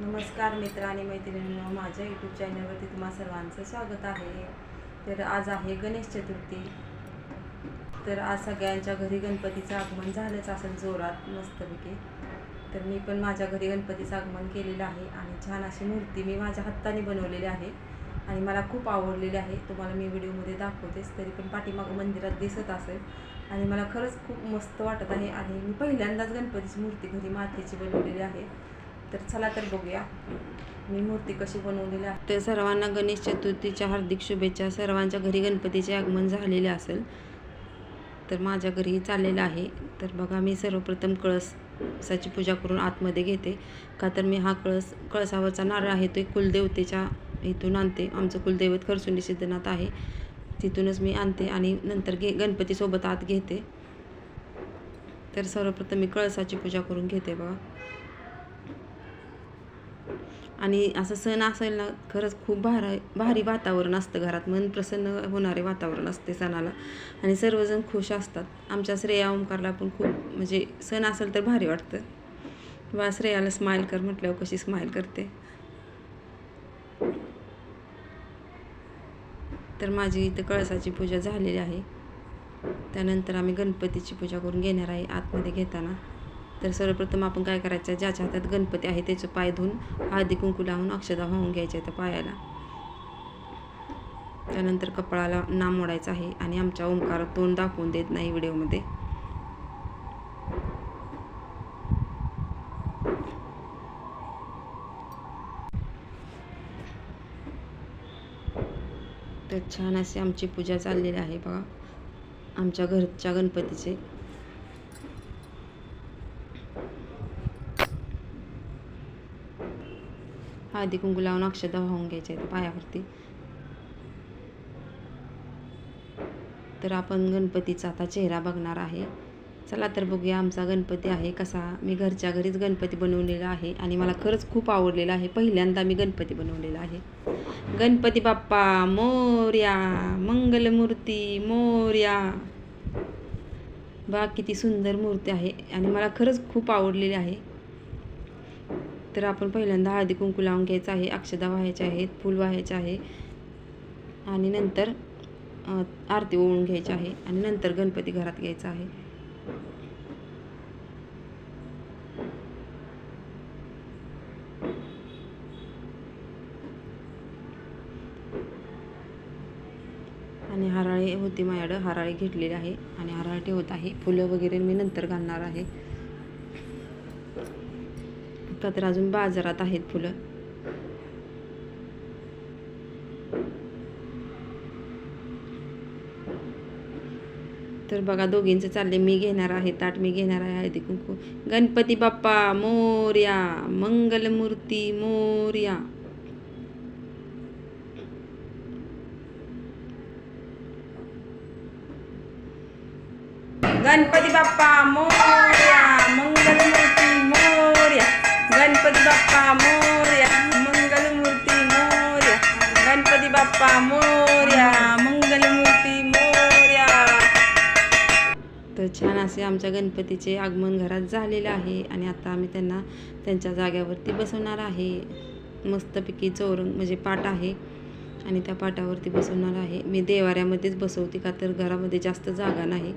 नमस्कार मित्र आणि मैत्रिणींनो माझ्या यूट्यूब चॅनलवरती तुम्हा सर्वांचं स्वागत आहे. तर आज आहे गणेश चतुर्थी. तर आज सगळ्यांच्या घरी गणपतीचं आगमन झालंच असेल जोरात मस्तपैकी. तर मी पण माझ्या घरी गणपतीचं आगमन केलेलं आहे आणि छान अशी मूर्ती मी माझ्या हाताने बनवलेली आहे आणि मला खूप आवडलेली आहे. तुम्हाला मी व्हिडिओमध्ये दाखवतेच तरी पण पाठीमागं मंदिरात दिसत असेल. आणि मला खरंच खूप मस्त वाटत आहे आणि मी पहिल्यांदाच गणपतीची मूर्ती घरी मातीची बनवलेली आहे. तर चला तर बघूया. मी मूर्ती कशी बनवलेली आहे. तर सर्वांना गणेश चतुर्थीच्या हार्दिक शुभेच्छा. सर्वांच्या घरी गणपतीचे आगमन झालेले असेल तर माझ्या घरी चाललेलं आहे. तर बघा मी सर्वप्रथम कळसाची पूजा करून आतमध्ये घेते. का तर मी हा कळस कळसावरचा नारळ आहे तो एक कुलदेवतेच्या इथून आणते. आमचं कुलदैवत खरसुंडी सिद्धनाथ आहे. तिथूनच मी आणते आणि नंतर घे गणपतीसोबत आत घेते. तर सर्वप्रथम मी कळसाची पूजा करून घेते बघा. आणि असं सण असेल ना खरंच खूप भारी भारी वातावरण असतं घरात. मन प्रसन्न होणारे वातावरण असते सणाला. आणि सर्वजण खुश असतात. आमच्या श्रेया ओंकारला पण खूप म्हणजे सण असेल तर भारी वाटतं. वा श्रेयाला स्माईल कर म्हटल्यावर कशी स्माईल करते? तर माझी इथं कळसाची पूजा झालेली आहे. त्यानंतर आम्ही गणपतीची पूजा करून घेणार आहे आतमध्ये घेताना. तर सर्वप्रथम आपण काय करायचं? ज्याच्या हातात गणपती आहे त्याचं पाय धुवून हळदी कुंकू लावून अक्षदा वाहून घ्यायच्या त्या पायाला. त्यानंतर कपाळाला नाम ओढायचं आहे आणि आमच्या ओंकार तोंड दाखवून देत नाही व्हिडिओमध्ये. तर छान अशी आमची पूजा चाललेली आहे बघा. आमच्या घरच्या गणपतीचे. हळदी कुंकू लावून अक्षता वाहून घ्यायच्या आहेत पायावरती. तर आपण गणपतीचा आता चेहरा बघणार आहे. चला तर बघूया आमचा गणपती आहे कसा. मी घरच्या घरीच गणपती बनवलेला आहे आणि मला खरंच खूप आवडलेला आहे. पहिल्यांदा मी गणपती बनवलेला आहे. गणपती बाप्पा मोर्या मंगलमूर्ती मोर्या. बा किती सुंदर मूर्ती आहे आणि मला खरंच खूप आवडलेली आहे. तर आपण पहिल्यांदा हळदी कुंकू लावून घ्यायचं आहे अक्षदा व्हायच्या आहेत फूल व्हायचे आहे. आणि नंतर आरती ओळून घ्यायची आहे आणि नंतर गणपती घरात घ्यायचा आहे. आणि हराळे होती माझ्याकडं हराळे घेतलेले आहे आणि हराळे ठेवत आहे. फुलं वगैरे मी नंतर घालणार आहे. शकता तर अजून बाजारात आहेत फुलं. तर बघा दोघींचं चालले. मी घेणार आहे ताट मी घेणार आहे हळदी कुंकू. गणपती बाप्पा मोर्या. मंगलमूर्ती मोर्या. गणपती बाप्पा मोर्या. मंगलमूर्ती. गणपती बाप्पा मोर्या मंगलमूर्ती मोर्या गणपती बाप्पा मोर्या मंगलमूर्ती मोर्या तर छान असे आमच्या गणपतीचे आगमन घरात झालेलं आहे आणि आता आम्ही त्यांना त्यांच्या जाग्यावरती बसवणार आहे. मस्तपैकी चौरंग म्हणजे पाट आहे आणि त्या पाटावरती बसवणार आहे. मी देवाऱ्यामध्येच बसवते का तर घरामध्ये जास्त जागा नाही.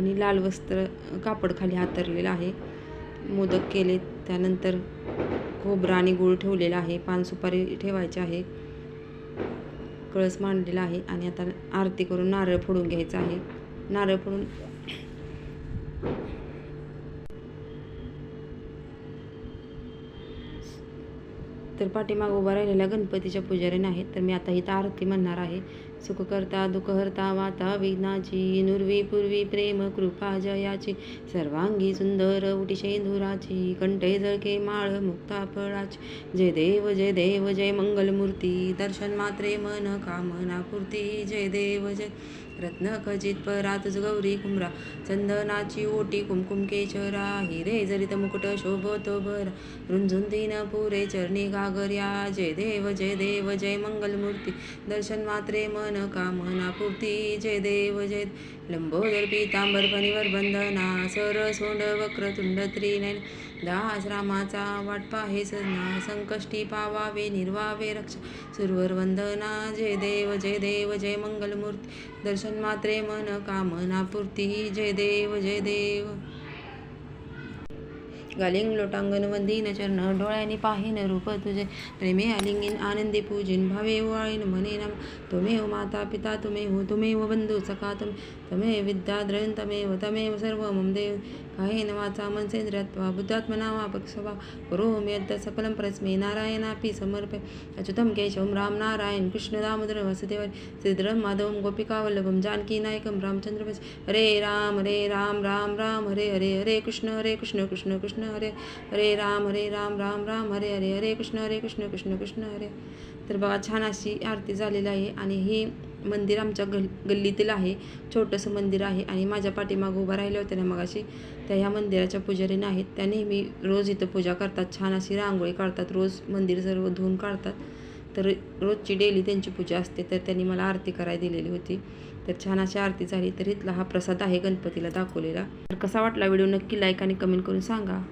आणि लाल वस्त्र कापड खाली हातरलेलं आहे. मोदक केले त्यानंतर खोबरा आणि गूळ ठेवलेला आहे. पान सुपारी ठेवायचे आहे. कळस मांडलेला आहे आणि आता आरती करून नारळ फोडून घ्यायचं आहे. नारळ फोडून तर पाठीमाग उभा राहिलेल्या गणपतीच्या पुजाऱ्याने आहेत तर मी आता इथं आरती म्हणणार आहे. सुख करता दुःख हरता वाता विघ्नाची नुर्वी पूर्वी प्रेम कृपा जयाची सर्वांगी सुंदर उटी शेंदुराची कंठे जळके माळ मुक्ता फळाची. जय देव जय देव जय मंगलमूर्ती दर्शन मात्रे मन कामना पूर्ती जय देव जय रत्न खचित परात गौरी कुमरा चंदनाची ओटी कुमकुम केशरा हिरे जरित मुकुट शोभतो भर रुंझुन तीन पुरे चरणी गागर्या जय देव जय देव जय मंगलमूर्ती दर्शन मात्रे मन कामना पूर्ती जय देव जय लंबोदर पीतांबर पनिवर बंधना सर सोंड वक्रतुंड त्रिनयन दास रामाचा वाट पाहे सजना संकष्टी पावावे निर्वावे रक्षा सुरवर वंदना जय देव जय देव जय मंगलमूर्ती दर्शन मात्रे मन कामना पूर्ती जय देव जय देव। गालिंग लोटांगण वंदीन चरण डोळ्यांनी पाहिन रूप तुझे प्रेमे आलिंगीन आनंदी पूजिन भावे ओवाळीन मने नाम त्वमेव माता पिता तुमेव त्वमेव बंधू सखा तुम तमेव विद्या तमेव तमेव सर्व मम देव। कायेन वाचा मनसेंद्रत्वा बुद्धात्मना वा पक्षवा करोमि यद् सकलं प्रस्मे नारायणापि समर्पय अच्युतं केशवं राम नारायण कृष्ण दामोदर वासुदेव माधवं गोपिकावल्लभं जानकीनायकं रामचंद्र हरे राम हरे राम राम राम हरे हरे हरे कृष्ण हरे कृष्ण कृष्ण कृष्ण। हरे हरे राम हरे राम राम राम हरे हरे हरे कृष्ण हरे कृष्ण कृष्ण कृष्ण हरे. तर बघा छान अशी आरती झालेली आहे आणि ही मंदिर आमच्या गल गल्लीतील आहे. छोटंसं मंदिर आहे आणि माझ्या पाठीमागं उभं राहिले होते ना मगाशी. त्या ह्या मंदिराच्या पुजारीने आहेत त्या नेहमी रोज इथं पूजा करतात. छान अशी रांगोळी काढतात. रोज मंदिर सर्व धुवून काढतात. तर रोजची डेली त्यांची पूजा असते. तर त्यांनी मला आरती करायला दिलेली होती. तर छान अशी आरती झाली. तर इथला हा प्रसाद आहे गणपतीला दाखवलेला. तर कसा वाटला व्हिडिओ? नक्की लाईक आणि कमेंट करून सांगा.